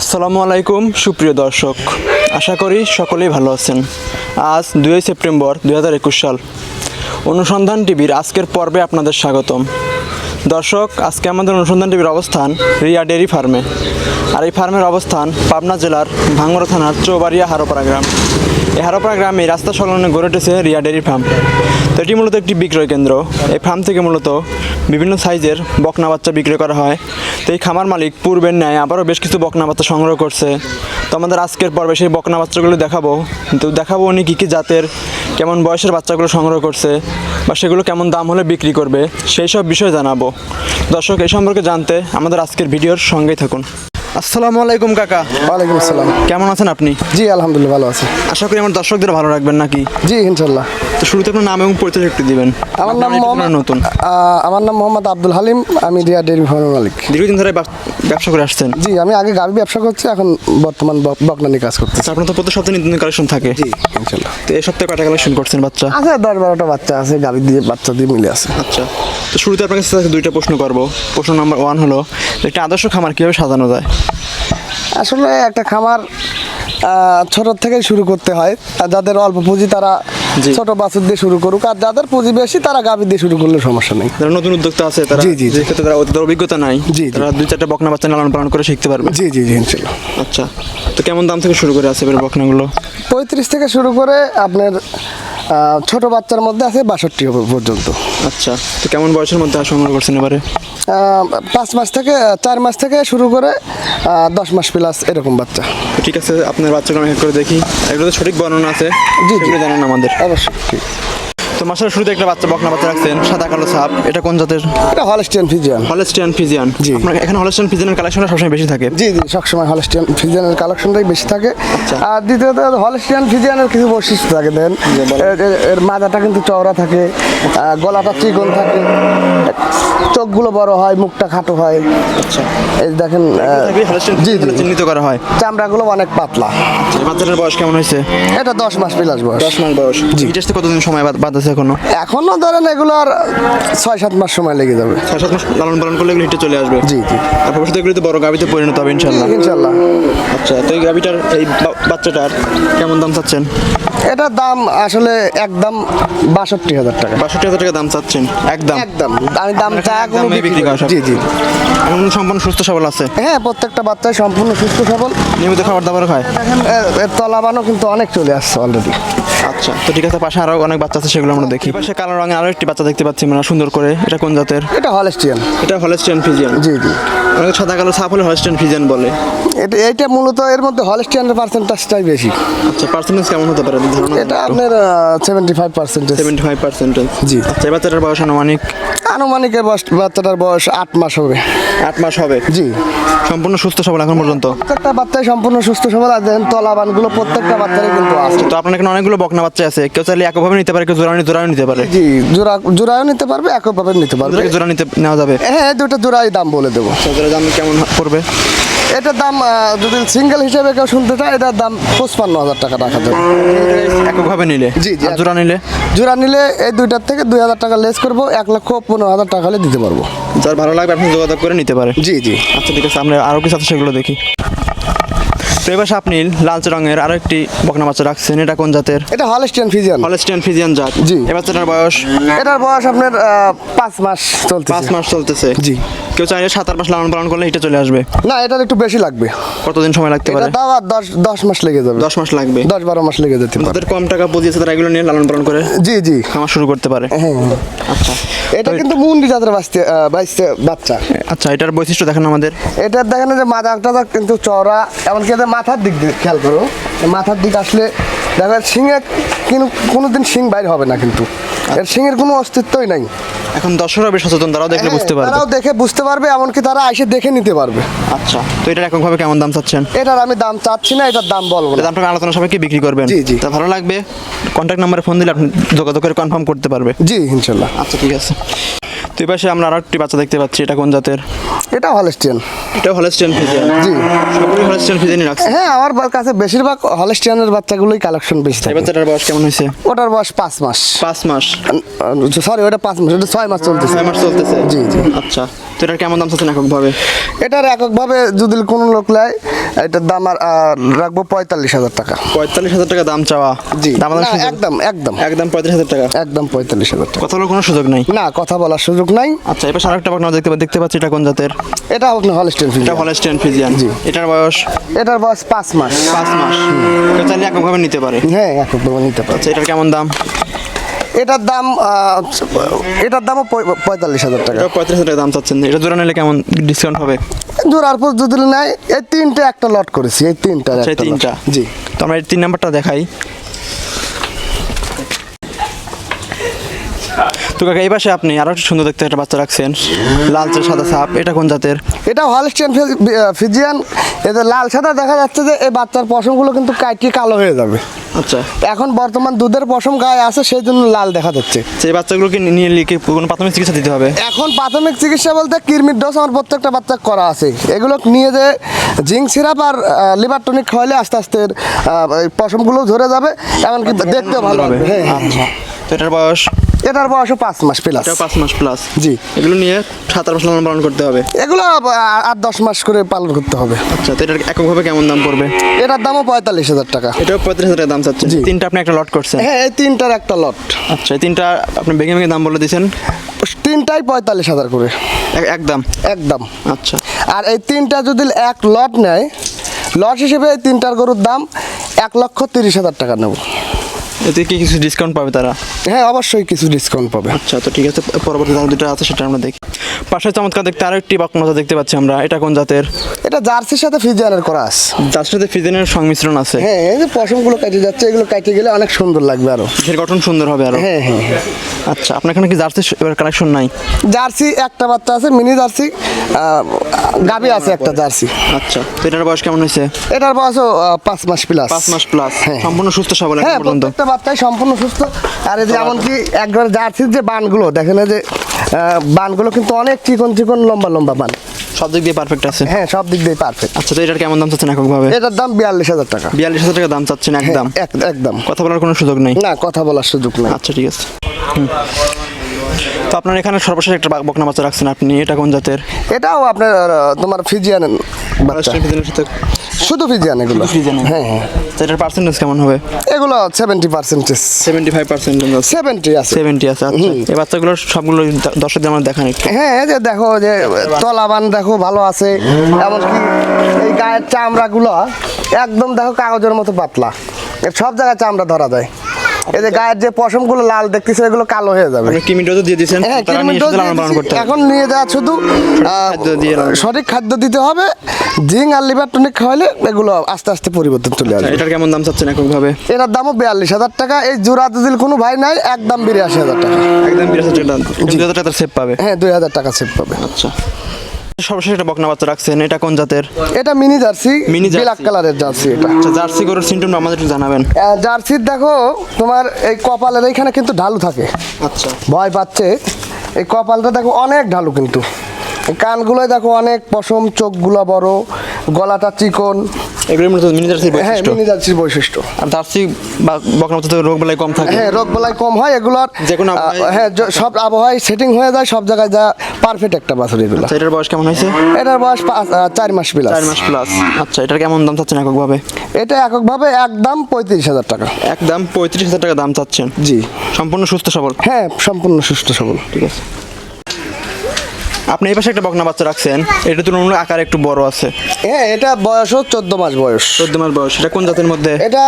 আসসালামু আলাইকুম, সুপ্রিয় দর্শক। আশা করি সকলেই ভালো আছেন। আজ দুই সেপ্টেম্বর দুই হাজার একুশ সাল। অনুসন্ধান টিভির আজকের পর্বে আপনাদের স্বাগতম। দর্শক, আজকে আমাদের অনুসন্ধান টিভির অবস্থান রিয়া ডেয়ারি ফার্মে। আর এই ফার্মের অবস্থান পাবনা জেলার ভাঙ্গড়া থানার চৌবাড়িয়া হারোপাড়া গ্রাম। এই হারোপাড়া গ্রামে রাস্তা সংলগ্নে গড়ে উঠেছে রিয়া ডেয়ারি ফার্ম। এটি মূলত একটি বিক্রয় কেন্দ্র। এই ফার্ম থেকে মূলত বিভিন্ন সাইজের বকনা বাচ্চা বিক্রয় করা হয়। তো এই খামার মালিক পূর্বের ন্যায় আবারও বেশ কিছু বকনা বাচ্চা সংগ্রহ করছে। তো আমাদের আজকের পর্বে সেই বকনা বাচ্চাগুলো দেখাবো। তো দেখাবো উনি কী কী জাতের, কেমন বয়সের বাচ্চাগুলো সংগ্রহ করছে বা সেগুলো কেমন দাম হলে বিক্রি করবে, সেই সব বিষয়ে জানাব। দর্শক, এই সম্পর্কে জানতে আমাদের আজকের ভিডিওর সঙ্গেই থাকুন। আসসালামু আলাইকুম কাকা। ওয়ালাইকুম আসসালাম। কেমন আছেন আপনি? জি আলহামদুলিল্লাহ ভালো আছি। আশা করি আমার দর্শকদের ভালো রাখবেন নাকি? জি ইনশাল্লাহ। তো শুরুতে আপনার নাম এবং পরিচয় একটু দিবেন। আমার নাম মোহাম্মদ নতুন। আমার নাম মোহাম্মদ আব্দুল হালিম। আমি রিয়া ডেয়ারি ফার্মের মালিক। দীর্ঘদিন ধরে ব্যবসা করে আসছেন। জি আমি আগে গাভি ব্যবসা করছি এখন বর্তমান বক- বকনা নিয়ে কাজ করতেছি। আচ্ছা, আপনার তো প্রতি সপ্তাহে নতুন কালেকশন থাকে। জি ইনশাল্লাহ। তো এই সপ্তাহে কয়টা কালেকশন করছেন বাচ্চা? আছে দশ বারোটা বাচ্চা আছে গাভি দিয়ে বাচ্চা দিয়ে মিলে আছে। আচ্ছা তো শুরুতে আপনার কাছে দুইটা প্রশ্ন করব। প্রশ্ন নাম্বার ওয়ান হলো একটা আদর্শ খামার কীভাবে সাজানো যায়? আসলে একটা খামার ছোট থেকেই শুরু করতে হয়। আর যাদের অল্প পুঁজি তারা। ছোট বাছুর দিয়ে শুরু করুক আর যাদের পুঁজি বেশি তারা গাভি দিয়ে শুরু করলে সমস্যা নেই। যারা নতুন উদ্যোক্তা আছে তারা জি, জি। ক্ষেত্রে তারা অতীতের অভিজ্ঞতা নাই জি। তারা দুই চারটা বকনা বাচ্চা লালন পালন করে শিখতে পারবে। জি জি জি ইনশাল্লাহ। আচ্ছা তো কেমন দাম থেকে শুরু করে আছে এবার বকনাগুলো? পঁয়ত্রিশ থেকে শুরু করে আপনার ছোট বাচ্চার মধ্যে আছে বাষট্টি পর্যন্ত। আচ্ছা তো কেমন বয়সের মধ্যে সংগ্রহ করছেন এবারে? পাঁচ মাস থেকে চার মাস থেকে শুরু করে দশ মাস প্লাস এরকম বাচ্চা। ঠিক আছে আপনার বাচ্চাগুলো আমি করে দেখি। এগুলো সঠিক বর্ণনা আছে জি, জি। জানেন আমাদের। অবশ্যই তো মাসের শুরুতে একটা বাচ্চা বকনা বাচ্চা রাখছেন সাদা কালো সাপ এটা কোন জাতের? এটা হলস্টিয়ান ফিজিয়ান। Holstein Friesian. জি। আপনার এখানে হলেস্টিয়ান ফিজিয়ানের কালেকশনটা সবসময় বেশি থাকে? জি জি সবসময় হলস্টিয়ান ফিজিয়ানের কালেকশনটাই বেশি থাকে। আচ্ছা। আর দ্বিতীয়ত হলস্টিয়ান ফিজিয়ানের কিছু বৈশিষ্ট্য থাকে দেন এর- মাজাটা কিন্তু চওড়া থাকে গলাটা চিকন থাকে চোখগুলো বড় হয় মুখটা খাটো হয়। আচ্ছা। এই দেখেন জি জি। চিহ্নিত করা হয়। চামড়াগুলো অনেক পাতলা। আচ্ছা, বাচ্চাটার বয়স কেমন হয়েছে? এটা দশ মাস প্লাস বয়স। দশ মাস বয়স। আসতে কতদিন সময় বাদ- বাদ আছে এখনও। এখনও ধরেন এগুলো আর ছয় সাত মাস সময় লেগে যাবে। ছয় সাত মাস লালন পালন করলে এগুলো হিটে চলে আসবে? জি জি। আর ভবিষ্যতে এগুলো তো বড় গাভিতে পরিণত হবে ইনশাল্লাহ ইনশাল্লাহ আচ্ছা তো এই গাভিটার এই বাচ্চাটার কেমন দাম চাচ্ছেন? এটার দাম আসলে একদম বাষট্টি হাজার টাকা। বাষট্টি হাজার টাকা দাম চাচ্ছেন? একদম। একদম। আমি দাম চা একদম কোনো বিক্রি করা সব। জি জি। এখন সম্পূর্ণ সুস্থ সবল আছে? হ্যাঁ প্রত্যেকটা বাচ্চাই সম্পূর্ণ সুস্থ সবল। নিয়মিত খাবার দাবার খায়? এর তলাবানও কিন্তু অনেক চলে আসছে অলরেডি আচ্ছা তো ঠিক আছে পাশে আরও অনেক বাচ্চা আছে সেগুলো আমরা দেখি। পাশে কালো রঙের আরও একটি বাচ্চা দেখতে পাচ্ছি মানে সুন্দর করে। এটা কোন জাতের? এটা হলস্টিয়ান। এটা হলেস্টিয়ান ফিজিয়ান। জি জি। অনেক সাদা কালো সাপ হলে হলেস্টিয়ান ফিজিয়ান বলে। এটা এইটা মূলত এর মধ্যে হলস্টিয়ানের পার্সেন্টেজটাই বেশি। আচ্ছা পার্সেন্টেজ কেমন হতে পারে? ধারণা এটা আপনার seventy five percentage seventy five percentage জি। আচ্ছা এই বাচ্চাটার বয়স আনুমানিক? আনুমানিক বয়স- বাচ্চাটার বয়স আট মাস হবে। আট মাস হবে? জি। সম্পূর্ণ সুস্থ সবল এখন পর্যন্ত? প্রত্যেকটা বাচ্চাই সম্পূর্ণ সুস্থ সবল আর দেখেন তলাবানগুলো প্রত্যেকটা বাচ্চারই কিন্তু আছে। তো আপনার এখানে অনেকগুলো বকনা বাচ্চা আছে। কেউ চাইলে একভাবে নিতে পারে কেউ জোড়া জোড়াও নিতে পারে। জি জোড়া জোড়াও নিতে পারবে একভাবে নিতে পারবে। জোড়া নিতে নেওয়া যাবে। হ্যাঁ দুটো জোড়াই দাম বলে দেবো। সেটার দাম কেমন পড়বে? এটার দাম যদি সিঙ্গেল হিসেবে কেউ শুনতে চায় এটার দাম পঁচপান্ন হাজার টাকা রাখা যাবে। এককভাবে নিলে? জি, জি, জোড়া নিলে? জোড়া নিলে এই দুইটার থেকে দুই হাজার টাকা লেস করব এক লক্ষ পনেরো হাজার টাকা হলে দিতে পারব। যার ভালো লাগবে আপনি যোগাযোগ করে নিতে পারে জি জি। আচ্ছা ঠিক আছে আমরা আরও কিছু আছে সেগুলো দেখি। তো এবার আপনি লালচে রঙের আরও একটি বকনা বাচ্চা রাখছেন। এটা কোন জাতের? এটা হলস্টিয়ান ফিজিয়ান। হলেস্টিয়ান ফিজিয়ান জাত। জি। এ বাচ্চাটার বয়স? এটার বয়স আপনার পাঁচ মাস চলছে পাঁচ মাস চলতেছে। জি। কেউ চাইলে সাত আট মাস লালন পালন করলে এটা চলে আসবে। না এটার একটু বেশি লাগবে। কতদিন সময় লাগতে পারে? দাও আর দশ দশ মাস লেগে যাবে। দশ মাস লাগবে। দশ বারো মাস লেগে যেতে পারে। যাদের কম টাকা পুঁজি আছে তারা এগুলো নিয়ে লালন পালন করে জি জি। খাওয়া শুরু করতে পারে। হ্যাঁ হ্যাঁ। আচ্ছা। এটা কিন্তু মুন্ডি জাতের বাঁচতে বাঁচতে বাচ্চা। আচ্ছা এটার বৈশিষ্ট্য দেখেন আমাদের। এটার দেখেন যে মাথাটা কিন্তু চওড়া এমনকি এদের মাথার দিক দিয়ে খেয়াল করো। মাথার দিক আসলে দেখো শিঙে কিন্তু কোনোদিন শিং বাইর হবে না কিন্তু। এর শিঙের কোনো অস্তিত্বই নাই। এখন দর্শকরা বেশ সচেতন তারাও দেখলে বুঝতে হ্যাঁ, পারবে। তারাও দেখে বুঝতে পারবে এমনকি তারা এসে দেখে নিতে পারবে। আচ্ছা তো এটার এককভাবে কেমন দাম চাচ্ছেন? এটার আমি দাম চাচ্ছি না এটার দাম বলব না। দামটা আলোচনা সবাইকে বিক্রি করবেন? জি, জি। তা ভালো লাগবে? কন্ট্যাক্ট নাম্বারে ফোন দিলে আপনি যোগাযোগ করে কনফার্ম করতে পারবে। জি ইনশাল্লাহ। আচ্ছা ঠিক আছে। তো পাশে আমরা আরও একটি বাচ্চা দেখতে পাচ্ছি এটা কোন জাতের? এটা হলেস্টিয়ান। এটা হলেস্টিয়ান ফিজিয়ান? জি। সবগুলো হলেস্টিয়ান ফিজিয়ানই রাখছে হ্যাঁ আমার কাছে বেশিরভাগ হলেস্টিয়ানের বাচ্চাগুলোই কালেকশন বেশি থাকে। বাচ্চাটার বয়স কেমন হয়েছে? ওটার বয়স পাঁচ মাস। পাঁচ মাস? সরি ওটা পাঁচ মাস ওটা ছয় মাস চলতেছে। ছয় মাস চলতেছে? জি জি। আচ্ছা। তো এটার কেমন দাম চাচ্ছেন এককভাবে? এটার এককভাবে যদি কোনো লোক নেয় এটার দাম আর রাখব পঁয়তাল্লিশ হাজার টাকা। পঁয়তাল্লিশ হাজার টাকা দাম চাওয়া? জি। দাম একদম একদম। একদম পঁয়ত্রিশ হাজার টাকা? একদম পঁয়তাল্লিশ হাজার টাকা। কথা বলার কোনো সুযোগ নেই? না কথা বলার সুযোগ নাই। আচ্ছা এবার আরেকটা বাকনা দেখতে পা- দেখতে পাচ্ছি এটা কোন জাতের? এটা আপনার হলস্টেন এটা হলেস্টিয়ান ফিজিয়ান জি। এটার বয়স? এটার বয়স পাঁচ মাস। পাঁচ মাস। চাইলে এককভাবে নিতে পারে। হ্যাঁ এককভাবে নিতে পারে। আচ্ছা এটার কেমন দাম? এটার দাম এটার দামও পঁয়- পঁয়তাল্লিশ হাজার টাকা। পঁয়ত্রিশ হাজার টাকা দাম চাচ্ছেন। এটা জোড়া নিলে কেমন ডিসকাউন্ট হবে? জোড়ার পর যদি নেয় এই তিনটে একটা লট করেছি এই তিনটা আচ্ছা, তিনটা। জি। তো আমরা এই তিন নাম্বারটা দেখাই। তো কাকা এই পাশে আপনি আরও একটু সুন্দর দেখতে একটা বাচ্চা রাখছেন। লালচে সাদা সাপ এটা কোন জাতের? এটা হলস্টিয়ান ফিজিয়ান এদের লাল সাদা দেখা যাচ্ছে যে এই বাচ্চার পশমগুলো কিন্তু কাটিয়ে কালো হয়ে যাবে। আচ্ছা। এখন বর্তমান দুধের পশম গায়ে আছে সেই জন্য লাল দেখা যাচ্ছে। সেই বাচ্চাগুলোকে নিয়ে লিখে কোনো প্রাথমিক চিকিৎসা দিতে হবে? এখন প্রাথমিক চিকিৎসা বলতে কিরমির ডোজ আমার প্রত্যেকটা বাচ্চা করা আছে। এগুলো নিয়ে যে জিঙ্ক সিরাপ আর লিভার টনিক খাওয়ালে আস্তে আস্তে পশমগুলো ঝরে যাবে এমনকি দেখতে ভালো হবে হ্যাঁ হ্যাঁ। আচ্ছা। তো এটার বয়স? এটার বয়সও পাঁচ মাস প্লাস পাঁচ মাস প্লাস জি। এগুলো নিয়ে সাত আট মাস লালন পালন করতে হবে। এগুলো আট দশ মাস করে পালন করতে হবে। আচ্ছা তো এটার এককভাবে কেমন দাম পড়বে? এটার দামও পঁয়তাল্লিশ হাজার টাকা। এটাও পঁয়ত্রিশ হাজার দাম চাচ্ছেন জি। তিনটা আপনি একটা লট করছেন। হ্যাঁ এই তিনটার একটা লট আচ্ছা এই তিনটা আপনি ভেঙে ভেঙে দাম বলে দিয়েছেন। তিনটাই পঁয়তাল্লিশ হাজার করে। একদম একদম। আচ্ছা। আর এই তিনটা যদি এক লট নেয় লট হিসেবে এই তিনটার গরুর দাম এক লক্ষ তিরিশ হাজার টাকা নেব। এতে কি কিছু ডিসকাউন্ট পাবে তারা? হ্যাঁ অবশ্যই কিছু ডিসকাউন্ট পাবে। আচ্ছা তো ঠিক আছে পরবর্তী দাম দুটো আছে সেটা আমরা দেখি। পাশে চমৎকার দেখতে আরও একটি বাকনতা দেখতে পাচ্ছি আমরা এটা কোন জাতের? এটা জার্সির সাথে ফিজিয়ানের করা আছে। যার সাথে ফিজেনের সংমিশ্রণ আছে। হ্যাঁ এই যে পশমগুলো কেটে যাচ্ছে এগুলো কেটে গেলে অনেক সুন্দর লাগবে আরও। এর গঠন সুন্দর হবে আরও। হ্যাঁ হ্যাঁ হ্যাঁ। আচ্ছা আপনার এখানে কি জার্সি কালেকশন নাই? জার্সি একটা বাচ্চা আছে মিনি জার্সি গাবি আছে একটা জার্সি। আচ্ছা তো এটার বয়স কেমন হয়েছে? এটার বয়সও আহ, পাঁচ মাস প্লাস পাঁচ মাস প্লাস হ্যাঁ। সম্পূর্ণ সুস্থ সবল হ্যাঁ প্রত্যেকটা বাচ্চাই সম্পূর্ণ সুস্থ। আর এই যে এমনকি একবার জার্সির যে বানগুলো দেখেন যে বানগুলো কিন্তু অনেক চিকন চিকন লম্বা লম্বা বান। সব দিক দিয়ে পারফেক্ট আছে? হ্যাঁ সব দিক দিয়ে পারফেক্ট আচ্ছা তো এটার কেমন দাম চাচ্ছেন এককভাবে? এটার দাম বিয়াল্লিশ হাজার টাকা। বিয়াল্লিশ হাজার টাকা দাম চাচ্ছেন একদম? এক একদম। কথা বলার কোনো সুযোগ নেই? না কথা বলার সুযোগ নাই। আচ্ছা ঠিক আছে। তো আপনার এখানে সর্বশেষ একটা বাক- বকনা বাচ্চা রাখছেন আপনি এটা কোন জাতের? এটাও আপনার তোমার ফিজিয়ান শুধু ফিজিয়ান এগুলো। ফিজিয়ান হ্যাঁ হ্যাঁ। এটার পার্সেন্টেজ কেমন হবে? এগুলো seventy percentage seventy five percent seventy আছে। সেভেন্টি আছে আচ্ছা। এই বাচ্চাগুলো সবগুলো দ- দর্শকদের আমার দেখান একটু। হ্যাঁ এই যে দেখো যে তলাবান দেখো ভালো আছে। এমনকি এই গায়ের চামড়াগুলো একদম দেখো কাগজের মতো পাতলা। সব জায়গায় চামড়া ধরা যায়। এই যে গায়ের যে পশমগুলো লাল দেখতেছে এগুলো কালো হয়ে যাবে। কিমি দিয়ে দিয়েছেন হ্যাঁ এসে ডোজ দিয়ে। হবে। এখন নিয়ে যাওয়া শুধু সঠিক খাদ্য দিতে হবে। জিঙ্ক আর লিভার টনিক খাওয়ালে এগুলো আস্তে আস্তে পরিবর্তন চলে আচ্ছা, আসবে। এটার কেমন দাম চাচ্ছেন এককভাবে? এটার দামও বিয়াল্লিশ হাজার টাকা। এই জোড়া যদি কোনো ভাই নাই একদম বিরাশি হাজার টাকা। একদম বিরাশ হাজার টাকা। দুই হাজার টাকা সেভ পাবে? হ্যাঁ দুই হাজার টাকা সেভ পাবে। আচ্ছা। সর্বশেষ একটা বকনা বাচ্চা রাখছেন এটা কোন জাতের? এটা মিনি জার্সি মিনি। ব্ল্যাক কালারের জার্সি এটা। আচ্ছা জার্সি গরুর সিমটম আমাদের একটু জানাবেন। জার্সির দেখো তোমার এই কপালের এইখানে কিন্তু ঢালু থাকে। আচ্ছা। ভয় পাচ্ছে। এই কপালটা দেখো অনেক ঢালু কিন্তু। এই কানগুলোয় দেখো অনেক পশম চোখগুলো বড় গলাটা চিকন। এগুলোর মধ্যে মিনি জার্সির হ্যাঁ মিনি জার্সির বৈশিষ্ট্য। আর জার্সি বা বকনা তো রোগ বেলায় কম থাকে। হ্যাঁ রোগ বেলায় কম হয় এগুলোর যে কোনো হ্যাঁ সব আবহাওয়ায় সেটিং হয়ে যায় সব জায়গায় যা পারফেক্ট একটা বাছুর এগুলো। আচ্ছা এটার বয়স কেমন হয়েছে? এটার বয়স চার মাস প্লাস চার মাস প্লাস আচ্ছা এটার কেমন দাম চাচ্ছেন এককভাবে? এটা এককভাবে একদম পঁয়ত্রিশ হাজার টাকা। একদম পঁয়ত্রিশ হাজার টাকা দাম চাচ্ছেন। জি। সম্পূর্ণ সুস্থ সবল? হ্যাঁ সম্পূর্ণ সুস্থ সবল। ঠিক আছে। আপনি এই পাশে একটা বকনা বাচ্চা রাখছেন। এটা তুলনামূলক আকার একটু বড় আছে। হ্যাঁ এটা বয়সও চোদ্দ মাস বয়স। চোদ্দ মাস বয়স। এটা কোন জাতের মধ্যে? এটা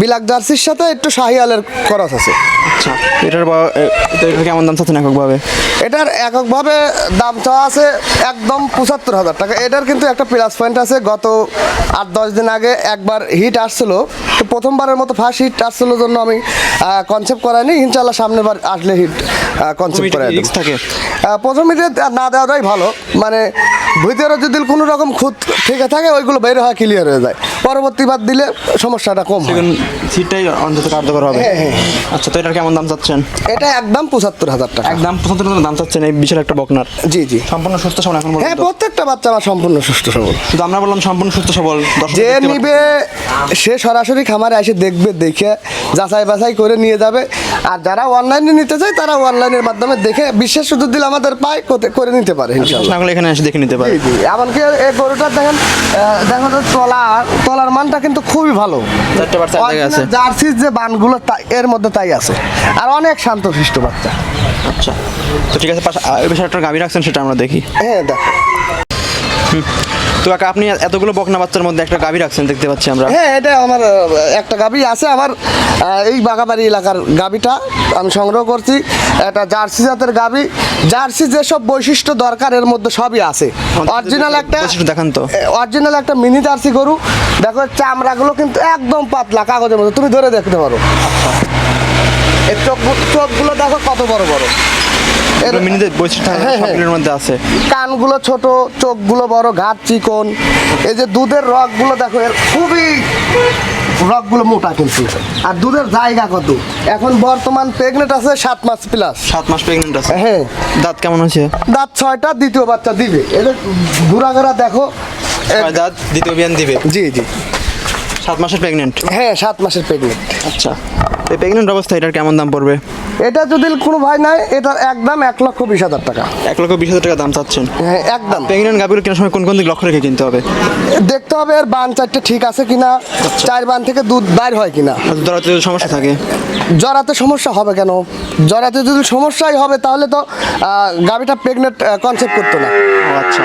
বিলাক জার্সির সাথে একটু শাহিয়ালের খরচ আছে। আচ্ছা এটার কেমন দাম চাচ্ছেন এককভাবে? এটার এককভাবে দাম চাওয়া আছে একদম পঁচাত্তর হাজার টাকা। এটার কিন্তু একটা প্লাস পয়েন্ট আছে। গত আট দশ দিন আগে একবার হিট আসছিল। তো প্রথমবারের মতো ফার্স্ট হিট আসছিল জন্য আমি কনসেপ্ট করাইনি। ইনশাল্লাহ সামনের বার আসলে হিট কনসেপ্ট করাই থাকে? প্রথম হিটে না দেওয়াটাই ভালো। মানে ভিতরে যদি কোনো রকম খুঁত থেকে থাকে, ওইগুলো বাইরে হওয়া ক্লিয়ার হয়ে যায়। পরবর্তীবার দিলে সমস্যাটা কম হয়। সিটটাই অন্তত কার্যকর হবে। হ্যাঁ, হ্যাঁ। আচ্ছা তো এটার কেমন দাম চাচ্ছেন? এটা একদম পঁচাত্তর হাজার টাকা। একদম পঁচাত্তর দাম চাচ্ছেন এই বিশাল একটা বকনার। জি জি। সম্পূর্ণ সুস্থ সবল এখন হ্যাঁ প্রত্যেকটা বাচ্চা আমার সম্পূর্ণ সুস্থ সবল। শুধু আমরা বললাম সম্পূর্ণ সুস্থ সবল যে নিবে সে সরাসরি খামারে এসে দেখবে দেখে যাচাই বাছাই করে নিয়ে যাবে। আর যারা অনলাইনে নিতে চায় তারা অনলাইনের মাধ্যমে দেখে বিশেষ সুযোগ দিলে আমাদের পায় করে নিতে পারে না হলে এখানে এসে দেখে নিতে পারে। এমনকি এই গরুটার দেখেন দেখেন তো তলার মানটা কিন্তু খুবই ভালো। জার্সির যে বানগুলো এর মধ্যে তাই আছে। আর অনেক শান্ত শিষ্ট বাচ্চা। আচ্ছা। তো ঠিক আছে পাশে আর এই বিষয়ে একটা গাভী রাখছেন সেটা আমরা দেখি। হ্যাঁ দেখো। তো কাকা আপনি এতগুলো বকনা বাচ্চার মধ্যে একটা গাভী রাখছেন দেখতে পাচ্ছি আমরা। হ্যাঁ এটা আমার একটা গাবি আছে আমার এই বাগাবাড়ি এলাকার গাবিটা আমি সংগ্রহ করছি। একটা জার্সি জাতের গাবি জার্সি যেসব বৈশিষ্ট্য দরকার এর মধ্যে সবই আছে। অরিজিনাল একটা দেখান তো। অরিজিনাল একটা মিনি জার্সি গরু। দেখো চামড়াগুলো কিন্তু একদম পাতলা কাগজের মতো তুমি ধরে দেখতে পারো। চোখ চোখগুলো দেখো কত বড় বড়। মিনিদের বৈশিষ্ট্য হ্যাঁ, হ্যাঁ। মধ্যে আছে। কানগুলো ছোট চোখগুলো বড় ঘাট চিকন। এই যে দুধের রগগুলো দেখো এর খুবই রগগুলো মোটা কিন্তু। আর দুধের জায়গা কত? এখন বর্তমান প্রেগনেন্ট আছে সাত মাস প্লাস সাত মাস প্রেগনেন্ট আছে। হ্যাঁ। দাঁত কেমন আছে দাঁত ছয়টা দ্বিতীয় বাচ্চা দিবে। এদের ঘোরা ঘোরা দেখো। দাঁত দ্বিতীয় বিয়ান দিবে। জি জি। সাত মাসের প্রেগনেন্ট হ্যাঁ সাত মাসের প্রেগনেন্ট আচ্ছা। এই প্রেগনেন্ট অবস্থা এটার কেমন দাম পড়বে? এটা যদি কোনো ভাই নাই এটার একদম এক লক্ষ বিশ হাজার টাকা। এক লক্ষ বিশ হাজার টাকা দাম চাচ্ছেন? হ্যাঁ একদম প্রেগনেন্ট গাভীর কেনার সময় কোন কোন দিক লক্ষ্য রেখে কিনতে হবে? দেখতে হবে এর বান চারটে ঠিক আছে কিনা চার বান থেকে দুধ বাইর হয় কিনা। আর ধরাতে যদি সমস্যা থাকে? জরাতে সমস্যা হবে কেন? জরাতে যদি সমস্যাই হবে তাহলে তো গাভীটা প্রেগনেন্ট কনসেপ্ট করতো না। আচ্ছা।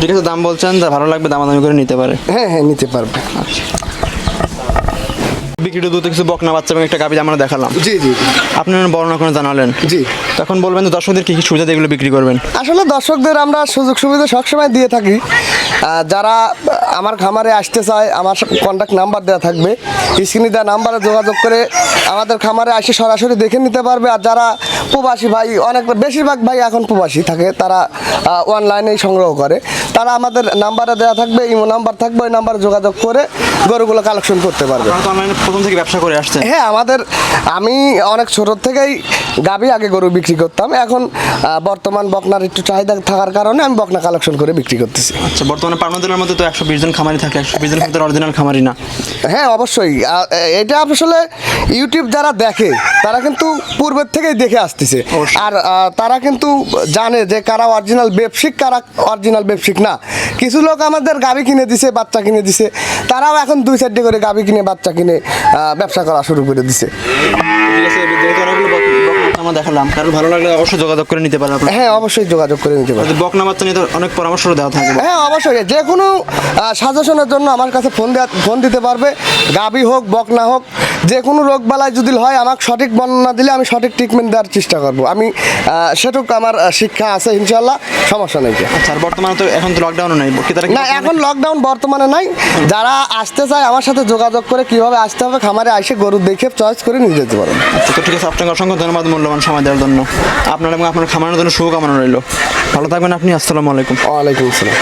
ঠিক আছে দাম বলছেন ভালো লাগবে দামাদামি করে নিতে পারে। হ্যাঁ হ্যাঁ নিতে পারবে। বিক্রিটা দুটো কিছু বকনা বাচ্চা এবং একটা গাভী আমরা দেখালাম। জি জি। আপনি বর্ণনা করে জানালেন। জি। তখন বলবেন যে দর্শকদের কি কি সুবিধা এগুলো বিক্রি করবেন? আসলে দর্শকদের আমরা সুযোগ সুবিধা সবসময় দিয়ে থাকি। যারা আমার খামারে আসতে চায় আমার কন্ট্যাক্ট নাম্বার দেওয়া থাকবে। স্ক্রিনে দেওয়া নাম্বারে যোগাযোগ করে আমাদের খামারে এসে সরাসরি দেখে নিতে পারবে। আর যারা প্রবাসী ভাই অনেক বেশিরভাগ ভাই এখন প্রবাসী থাকে তারা অনলাইনেই সংগ্রহ করে। তারা আমাদের নাম্বারে দেওয়া থাকবে ইমো নাম্বার থাকবে ওই নাম্বারে যোগাযোগ করে গরুগুলো কালেকশন করতে পারবে। প্রথম থেকে ব্যবসা করে আসছে হ্যাঁ আমাদের আমি অনেক ছোট থেকেই গাবি আগে গরু বিক্রি করতাম। এখন বর্তমান বকনার একটু চাহিদা থাকার কারণে আমি বকনা কালেকশন করে বিক্রি করতেছি। আচ্ছা বর্তমানে পাবনা জেলার মধ্যে তো একশো বিশ জন খামারি থাকে একশো বিশ ভিতরে অরিজিনাল খামারি না। হ্যাঁ অবশ্যই। এটা আসলে ইউটিউব যারা দেখে তারা কিন্তু পূর্বের থেকেই দেখে আসতেছে। আর তারা কিন্তু জানে যে কারা অরিজিনাল ব্যবসিক কারা অরিজিনাল ব্যবসিক না। কিছু লোক আমাদের গাবি কিনে দিছে বাচ্চা কিনে দিছে। তারাও এখন দুই চারটে করে গাবি কিনে বাচ্চা কিনে ব্যবসা করা শুরু করে দিছে ঠিক আছে যেহেতু অনেকগুলো বক- আমরা দেখালাম। কারণ ভালো লাগলে অবশ্যই যোগাযোগ করে নিতে পারেন হ্যাঁ অবশ্যই যোগাযোগ করে নিতে পারে। বকনা বাচ্চা নিয়ে অনেক পরামর্শ দেওয়া থাকবে। হ্যাঁ অবশ্যই। যে কোনো সাজেশনের জন্য আমার কাছে ফোন দেওয়া ফোন দিতে পারবে। গাবি হোক বকনা হোক যে কোনো রোগ বালায় যদি হয় আমাকে সঠিক বর্ণনা দিলে আমি সঠিক ট্রিটমেন্ট দেওয়ার চেষ্টা করব। আমি সেটুক আমার শিক্ষা আছে ইনশাল্লাহ সমস্যা নেই আচ্ছা আর বর্তমানে তো এখন তো লকডাউনও নেই। না এখন লকডাউন বর্তমানে নাই। যারা আসতে চায় আমার সাথে যোগাযোগ করে কীভাবে আসতে হবে খামারে এসে গরু দেখে চয়েস করে নিয়ে যেতে পারবে আচ্ছা তো ঠিক আছে আপনাকে অসংখ্য ধন্যবাদ মূল্যবান সময় দেওয়ার জন্য। আপনার এবং আপনার খামানোর জন্য শুভকামনা রইল। ভালো থাকবেন আপনি, আসসালামু আলাইকুম। ওয়ালাইকুম আসসালাম।